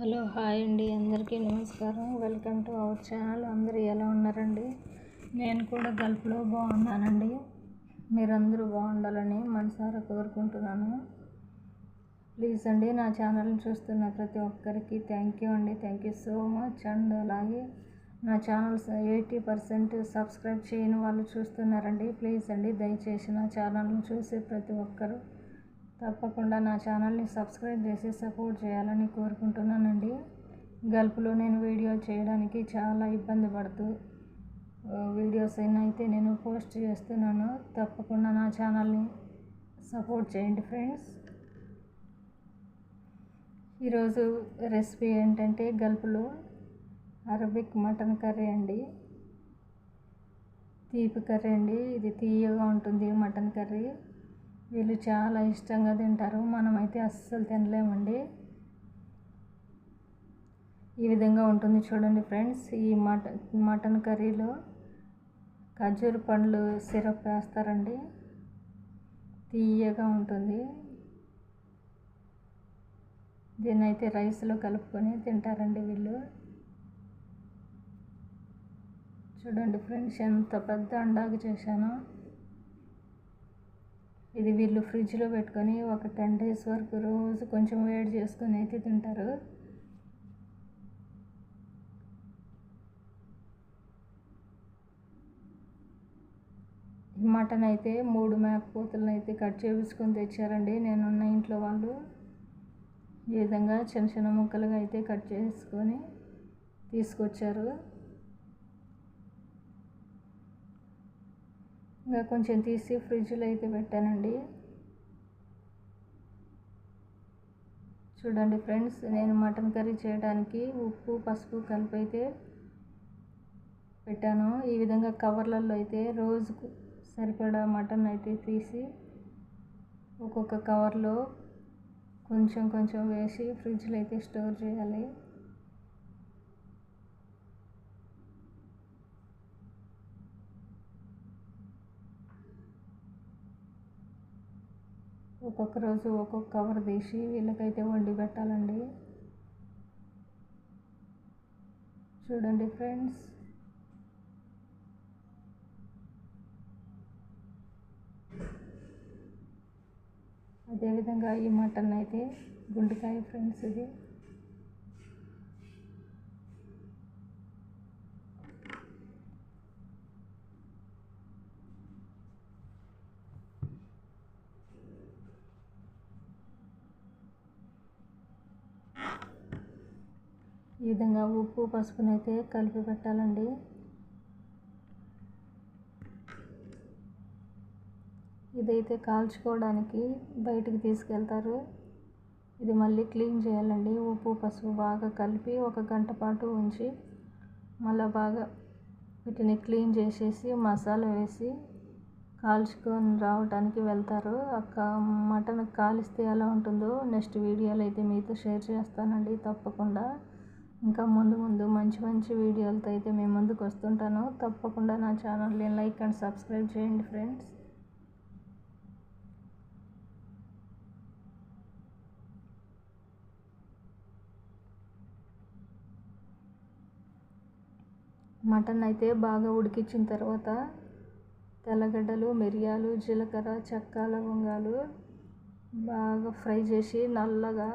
Hello hi అండి. అందరికీ నమస్కారం. Welcome to our channel. అందరూ ఎలా ఉన్నారండి? నేను కూడా గల్ఫ్లో బాగున్నానండి. మీరందరూ బాగుండాలని మనసారా కోరుకుంటున్నాను. ప్లీజ్ అండి నా ఛానల్ని చూస్తున్న ప్రతి ఒక్కరికి థ్యాంక్ యూ అండి. Thank you so much. And అలాగే నా ఛానల్స్ ఎయిటీ పర్సెంట్ సబ్స్క్రైబ్ చేయని వాళ్ళు చూస్తున్నారండి. ప్లీజ్ అండి దయచేసి నా ఛానల్ని చూసే ప్రతి ఒక్కరు తప్పకుండా నా ఛానల్ని సబ్స్క్రైబ్ చేసి సపోర్ట్ చేయాలని కోరుకుంటున్నానండి. గల్ఫ్లో నేను వీడియో చేయడానికి చాలా ఇబ్బంది పడుతూ వీడియోస్ అయినా అయితే నేను పోస్ట్ చేస్తున్నాను. తప్పకుండా నా ఛానల్ని సపోర్ట్ చేయండి ఫ్రెండ్స్. ఈరోజు రెసిపీ ఏంటంటే గల్ఫ్లో అరబిక్ మటన్ కర్రీ అండి. తీపి కర్రీ అండి. ఇది తీయగా ఉంటుంది మటన్ కర్రీ. వీళ్ళు చాలా ఇష్టంగా తింటారు. మనమైతే అస్సలు తినలేమండి. ఈ విధంగా ఉంటుంది చూడండి ఫ్రెండ్స్. ఈ మటన్ మటన్ కర్రీలో ఖర్జూర పండ్లు సిరప్ వేస్తారండి. తీయగా ఉంటుంది. దీన్ని అయితే రైస్లో కలుపుకొని తింటారండి వీళ్ళు. చూడండి ఫ్రెండ్స్ ఎంత పెద్ద అండాకు చేశానో. ఇది వీళ్ళు ఫ్రిడ్జ్లో పెట్టుకొని ఒక టెన్ డేస్ వరకు రోజు కొంచెం వేడి చేసుకొని అయితే తింటారు. మటన్ అయితే మూడు మేకపోతులను అయితే కట్ చేపించుకొని తెచ్చారండి. నేనున్న ఇంట్లో వాళ్ళు ఈ విధంగా చిన్న చిన్న ముక్కలుగా అయితే కట్ చేసుకొని తీసుకొచ్చారు. ఇంకా కొంచెం తీసి ఫ్రిడ్జ్లో అయితే పెట్టానండి. చూడండి ఫ్రెండ్స్ నేను మటన్ కర్రీ చేయడానికి ఉప్పు పసుపు కలిపి అయితే పెట్టాను. ఈ విధంగా కవర్లలో అయితే రోజుకు సరిపడా మటన్ అయితే తీసి ఒక్కొక్క కవర్లో కొంచెం కొంచెం వేసి ఫ్రిడ్జ్లో అయితే స్టోర్ చేయాలి. ఒక్కొక్క రోజు ఒక్కొక్క కవర్ తీసి వీళ్ళకైతే వండి పెట్టాలండి. చూడండి ఫ్రెండ్స్. అదేవిధంగా ఈ మటన్ అయితే గుండెకాయ ఫ్రెండ్స్ ఇది. విధంగా ఉప్పు పసుపునైతే కలిపి పెట్టాలండి. ఇదైతే కాల్చుకోవడానికి బయటికి తీసుకెళ్తారు. ఇది మళ్ళీ క్లీన్ చేయాలండి. ఉప్పు పసుపు బాగా కలిపి ఒక గంట పాటు ఉంచి మళ్ళీ బాగా వీటిని క్లీన్ చేసేసి మసాలా వేసి కాల్చుకొని రావడానికి వెళ్తారు. అక్క మటన్ కాలిస్తే ఎలా ఉంటుందో నెక్స్ట్ వీడియోలో అయితే మీతో షేర్ చేస్తానండి తప్పకుండా. ఇంకా ముందు ముందు మంచి మంచి వీడియోలతో అయితే మేము ముందుకు వస్తుంటాను. తప్పకుండా నా ఛానల్ని లైక్ అండ్ సబ్స్క్రైబ్ చేయండి ఫ్రెండ్స్. మటన్ అయితే బాగా ఉడికించిన తర్వాత తెల్లగడ్డలు మిరియాలు జీలకర్ర చెక్క లవంగాలు బాగా ఫ్రై చేసి నల్లగా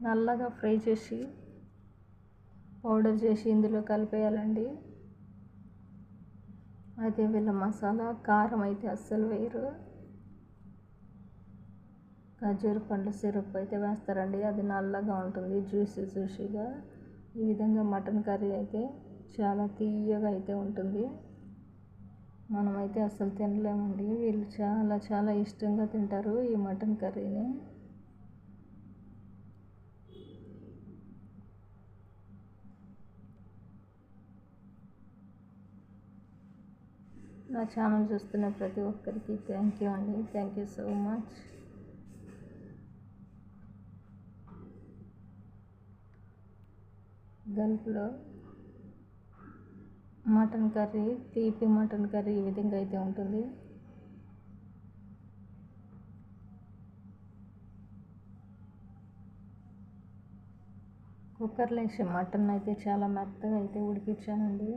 నల్లగా ఫ్రై చేసి పౌడర్ చేసి ఇందులో కలిపేయాలండి. అయితే వీళ్ళ మసాలా కారం అయితే అస్సలు వేయరు. ఖర్జూర పండ్ల సిరప్ అయితే వేస్తారండి. అది నల్లగా ఉంటుంది జ్యూసీ జ్యూసీగా. ఈ విధంగా మటన్ కర్రీ అయితే చాలా తీయగా అయితే ఉంటుంది. మనమైతే అస్సలు తినలేమండి. వీళ్ళు చాలా చాలా ఇష్టంగా తింటారు ఈ మటన్ కర్రీని. నా ఛానల్ చూస్తున్న ప్రతి ఒక్కరికి థ్యాంక్ యూ అండి. థ్యాంక్ యూ సో మచ్ గల్ఫ్లో మటన్ కర్రీ తీపి మటన్ కర్రీ ఈ విధంగా అయితే ఉంటుంది. కుక్కర్లో వేసి మటన్ అయితే చాలా మెత్తగా అయితే ఉడికించానండి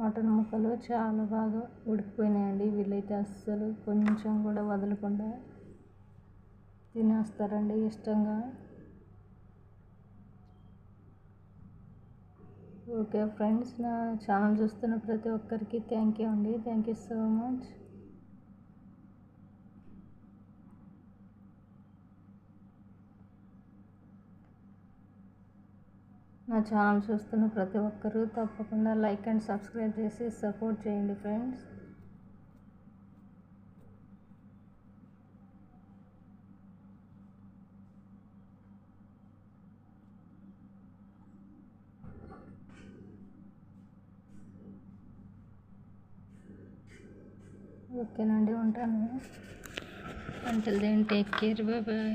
మటన్ ముక్కలు చాలా బాగా ఉడికిపోయినాయండి. వీళ్ళైతే అస్సలు కొంచెం కూడా వదలకుండా తినేస్తారండి ఇష్టంగా. ఓకే ఫ్రెండ్స్ నా ఛానల్ చూస్తున్న ప్రతి ఒక్కరికి థ్యాంక్ యూ అండి. Thank you so much. నా ఛానల్ చూస్తున్న ప్రతి ఒక్కరూ తప్పకుండా లైక్ అండ్ సబ్స్క్రైబ్ చేసి సపోర్ట్ చేయండి ఫ్రెండ్స్. ఓకేనండి ఉంటాను. Until then take care bye bye